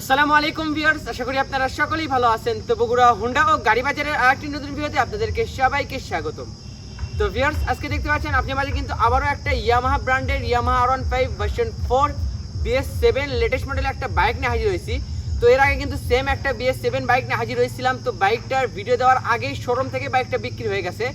আসসালামু আলাইকুম ভিউয়ার্স, আশা করি আপনারা সকলেই ভালো আছেন। তো বগুড়া, হুন্ডা ও গাড়ি বাজারের আরেকটি নতুন ভিডিওতে আপনাদেরকে সবাইকে স্বাগতম। তো ভিউয়ার্স, আজকে দেখতে পাচ্ছেন আপনি মাঝে কিন্তু আবারও একটা ইয়ামাহা ব্র্যান্ডের Yamaha R one five version four BS seven latest মডেলের একটা বাইক নিয়ে হাজির হয়েছি। তো এর আগে কিন্তু সেম একটা বিএস সেভেন বাইক নিয়ে হাজির হয়েছিলাম। তো বাইকটার ভিডিও দেওয়ার আগেই শোরুম থেকে বাইকটা বিক্রি হয়ে গেছে।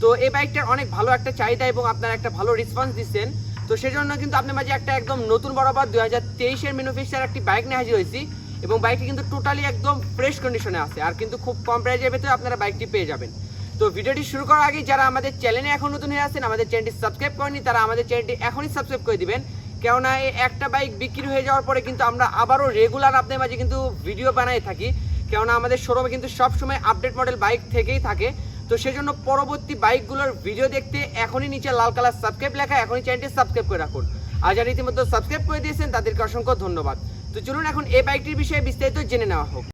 তো এই বাইকটার অনেক ভালো একটা চাহিদা এবং আপনারা একটা ভালো রেসপন্স দিচ্ছেন। তো সেই জন্য কিন্তু আপনার মাঝে একটা একদম নতুন বরাবর দুই হাজার তেইশের ম্যানুফ্যাকচার একটি বাইক নিয়ে হাজির হয়েছি এবং বাইকটি কিন্তু টোটালি একদম ফ্রেশ কন্ডিশনে আছে আর কিন্তু খুব কম প্রাইজের ভেতরে আপনারা বাইকটি পেয়ে যাবেন। তো ভিডিওটি শুরু করার আগে যারা আমাদের চ্যানেলে এখন নতুন হয়ে আছেন, আমাদের চ্যানেলটি সাবস্ক্রাইব করেনি তারা আমাদের চ্যানেলটি এখনই সাবস্ক্রাইব করে দিবেন। কেননা এই একটা বাইক বিক্রি হয়ে যাওয়ার পরে কিন্তু আমরা আবারও রেগুলার আপনাদের মাঝে কিন্তু ভিডিও বানাই থাকি। কেননা আমাদের শোরুমে কিন্তু সবসময় আপডেট মডেল বাইক থেকেই থাকে। তো সেজন্য পরবর্তী বাইকগুলোর ভিডিও দেখতে এখনই নিচে লাল কালার সাবস্ক্রাইব লেখা, এখনই চ্যানেলটি সাবস্ক্রাইব করে রাখুন। আর যারা ইতিমধ্যে সাবস্ক্রাইব করে দিয়েছেন, তাদেরকে অসংখ্য ধন্যবাদ। তো চলুন এখন এই বাইকটির বিষয়ে বিস্তারিত জেনে নেওয়া হোক।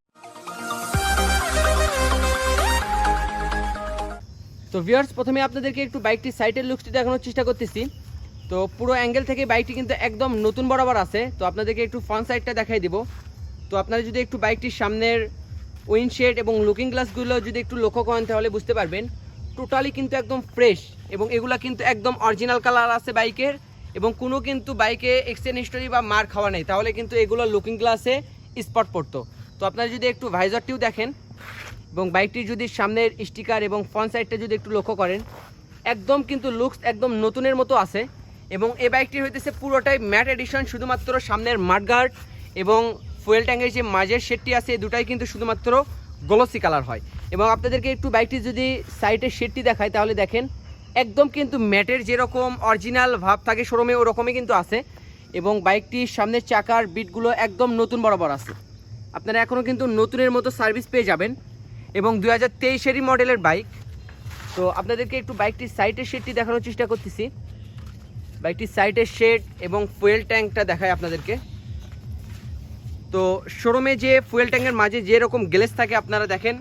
তো ভিউয়ার্স প্রথমে আপনাদেরকে একটু বাইকটির সাইডের লুকসটি দেখানোর চেষ্টা করতেছি। তো পুরো অ্যাঙ্গেল থেকে বাইকটি কিন্তু একদম নতুন বরাবর আছে। তো আপনাদেরকে একটু ফ্রন্ট সাইডটা দেখাই দিব। তো আপনারা যদি একটু বাইকটির সামনের উইন্ডশেড এবং লুকিং গ্লাসগুলো যদি একটু লক্ষ্য করেন তাহলে বুঝতে পারবেন। টোটালি কিন্তু একদম ফ্রেশ এবং এগুলা কিন্তু একদম অরিজিনাল কালার আছে বাইকের এবং কোনো কিন্তু বাইকে এক্সচেঞ্জ হিস্টোরি বা মার খাওয়া নেই। তাহলে কিন্তু এগুলো লুকিং গ্লাসে স্পট পড়তো। তো আপনারা যদি একটু ভাইজারটিও দেখেন এবং বাইকটির যদি সামনের স্টিকার এবং ফ্রন্ট সাইডটা যদি একটু লক্ষ্য করেন, একদম কিন্তু লুকস একদম নতুনের মতো আছে এবং এই বাইকটি হইতেছে পুরোটাই ম্যাট এডিশন শুধুমাত্র সামনের মাঠগার্ড এবং ফুয়েল ট্যাঙ্কের যে মাঝের শেডটি আছে দুটাই কিন্তু শুধুমাত্র গ্লসি কালার হয়। এবং আপনাদেরকে একটু বাইকটি যদি সাইডের শেডটি দেখায় তাহলে দেখেন একদম কিন্তু ম্যাটের যেরকম অরিজিনাল ভাব থাকে শোরুমে ওরকমই কিন্তু আছে। এবং বাইকটির সামনের চাকার বিটগুলো একদম নতুন বরাবর আছে। আপনারা এখনও কিন্তু নতুনের মতো সার্ভিস পেয়ে যাবেন। এবং দু হাজার তেইশেরই মডেলের বাইক তো আপনাদেরকে একটু বাইকটির সাইডের শেডটি দেখানোর চেষ্টা করতেছি। বাইকটির সাইডের শেড এবং ফুয়েল ট্যাঙ্কটা দেখায় আপনাদেরকে। তো শোরুমে যে ফুয়েল ট্যাঙ্কের মাঝে যেরকম গ্লেস থাকে আপনারা দেখেন,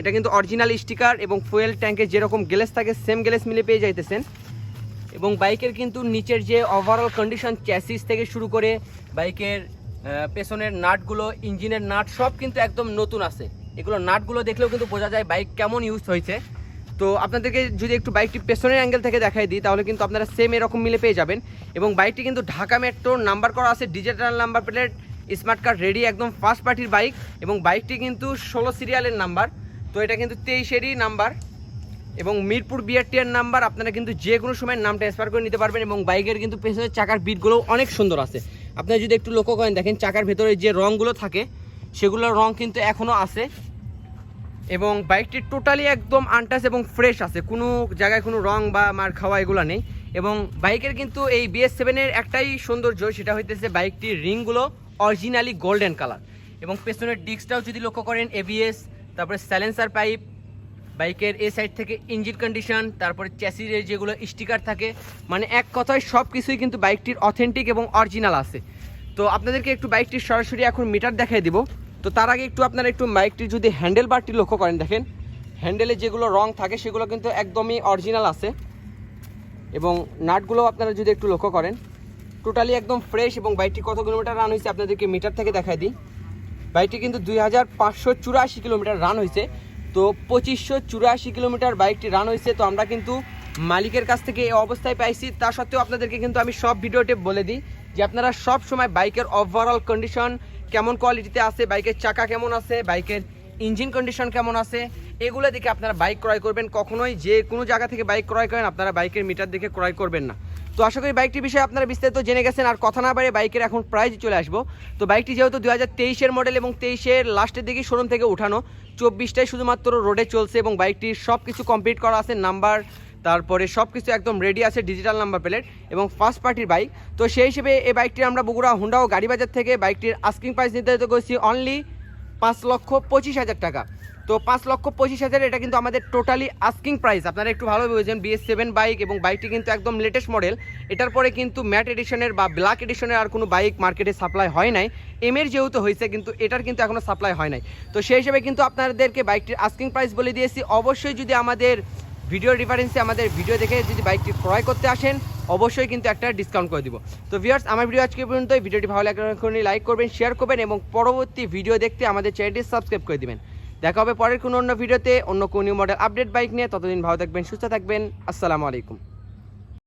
এটা কিন্তু অরিজিনাল স্টিকার এবং ফুয়েল ট্যাঙ্কের যেরকম গ্লেস থাকে সেম গ্লেস মিলে পেয়ে যাইতেছেন। এবং বাইকের কিন্তু নিচের যে ওভারঅল কন্ডিশন চ্যাসিস থেকে শুরু করে বাইকের পেছনের নাটগুলো, ইঞ্জিনের নাট সব কিন্তু একদম নতুন আছে। এগুলো নাটগুলো দেখলেও কিন্তু বোঝা যায় বাইক কেমন ইউজ হয়েছে। তো আপনাদেরকে যদি একটু বাইকটি পেছনের অ্যাঙ্গেল থেকে দেখাই দিই, তাহলে কিন্তু আপনারা সেম এরকম মিলে পেয়ে যাবেন। এবং বাইকটি কিন্তু ঢাকা মেট্রোর নাম্বার করা আছে digital number plate smart card ready একদম ফার্স্ট পার্টির বাইক এবং বাইকটি কিন্তু ষোলো সিরিয়ালের নাম্বার তো এটা কিন্তু তেইশেরই নাম্বার এবং মিরপুর বিআরটিআর নাম্বার আপনারা কিন্তু যে কোনো সময় নাম ট্রান্সফার করে নিতে পারবেন এবং বাইকের কিন্তু পেছনের চাকার বিটগুলো অনেক সুন্দর আছে। আপনারা যদি একটু লক্ষ্য করেন, দেখেন চাকার ভেতরে যে রঙগুলো থাকে, সেগুলোর রং কিন্তু এখনও আছে এবং বাইকটি টোটালি একদম আনটাচ এবং ফ্রেশ আছে। কোনো জায়গায় কোনো রং বা মার খাওয়া এগুলো নেই। এবং বাইকের কিন্তু এই বিএস সেভেনের একটাই সৌন্দর্য, সেটা হইতেছে বাইকটির রিংগুলো অরিজিনালি গোল্ডেন কালার এবং পেছনের ডিস্কটাও যদি লক্ষ্য করেন এবিএস তারপরে স্যালেন্সার পাইপ বাইকের এ সাইড থেকে ইঞ্জিন কন্ডিশন তারপরে চ্যাসিসের যেগুলো স্টিকার থাকে মানে এক কথায় সব কিছুই কিন্তু বাইকটির অথেন্টিক এবং অরিজিনাল আছে। তো আপনাদেরকে একটু বাইকটির সরাসরি এখন মিটার দেখাই দিব। তো তার আগে একটু আপনারা একটু বাইকটির যদি হ্যান্ডেল বারটি লক্ষ্য করেন, দেখেন। হ্যান্ডেলে যেগুলো রং থাকে, সেগুলো কিন্তু একদমই অরিজিনাল আছে। এবং নাটগুলো আপনারা যদি একটু লক্ষ্য করেন টোটালি একদম ফ্রেশ এবং বাইকটি কত কিলোমিটার রান হয়েছে আপনাদেরকে মিটার থেকে দেখাই দিই। বাইকটি কিন্তু দুই হাজার পাঁচশো চুরাশি কিলোমিটার রান হয়েছে। তো পঁচিশশো চুরাশি কিলোমিটার বাইকটি রান হয়েছে। তো আমরা কিন্তু মালিকের কাছ থেকে এই অবস্থায় পাইছি। তা সত্ত্বেও আপনাদেরকে কিন্তু আমি সব ভিডিওতে বলে দিই যে আপনারা সব সময় বাইকের ওভারঅল কন্ডিশন কেমন কোয়ালিটিতে আছে, বাইকের চাকা কেমন আছে, বাইকের ইঞ্জিন কন্ডিশন কেমন আছে এগুলো দেখে আপনারা বাইক ক্রয় করবেন। কখনোই যে কোনো জায়গা থেকে বাইক ক্রয় করেন, আপনারা বাইকের মিটার দেখে ক্রয় করবেন না। তো আশা করি বাইকটির বিষয়ে আপনারা বিস্তারিত জেনে গেছেন, আর কথা না বাড়ে বাইকের এখন প্রাইজ চলে আসব। তো বাইকটি যেহেতু দু হাজার তেইশের মডেল এবং তেইশের লাস্টের দিকে শোরুম থেকে উঠানো, চব্বিশটাই শুধুমাত্র রোডে চলছে এবং বাইকটির সব কিছু কমপ্লিট করা আছে নাম্বার তারপরে সব কিছু একদম রেডি আছে ডিজিটাল নাম্বার প্লেট এবং ফার্স্ট পার্টির বাইক তো সেই হিসেবে এই বাইকটি আমরা বগুড়া, হুন্ডা ও গাড়ি বাজার থেকে বাইকটির আস্কিং প্রাইস নির্ধারিত করেছি অনলি পাঁচ লক্ষ পঁচিশ হাজার টাকা। তো পাঁচ লক্ষ পঁচিশ হাজার, এটা কিন্তু আমাদের টোটালি আস্কিং প্রাইস আপনারা একটু ভালো বুঝেছেন বিএস সেভেন বাইক এবং বাইকটি কিন্তু একদম লেটেস্ট মডেল এটার পরে কিন্তু ম্যাট এডিশনের বা ব্ল্যাক এডিশনের আর কোনো বাইক মার্কেটে সাপ্লাই হয় নাই। এমের যেহেতু হয়েছে, কিন্তু এটার কিন্তু এখনও সাপ্লাই হয় নাই। তো সেই হিসেবে কিন্তু আপনাদেরকে বাইকটির আস্কিং প্রাইস বলে দিয়েছি। অবশ্যই যদি আমাদের ভিডিও রেফারেন্সে আমাদের ভিডিও দেখে যদি বাইকটি ক্রয় করতে আসেন, অবশ্যই কিন্তু একটা ডিসকাউন্ট করে দিব। তো ভিউয়ার্স আমার ভিডিও আজকে পর্যন্ত ভিডিওটি ভালো লাগে লাইক করবেন শেয়ার করবেন এবং পরবর্তী ভিডিও দেখতে আমাদের চ্যানেলটি সাবস্ক্রাইব করে দেবেন। দেখা হবে পরের কোনো অন্য ভিডিওতে, অন্য কোনো মডেল আপডেট বাইক নিয়ে। ততদিন ভালো থাকবেন, সুস্থ থাকবেন। আসসালামু আলাইকুম।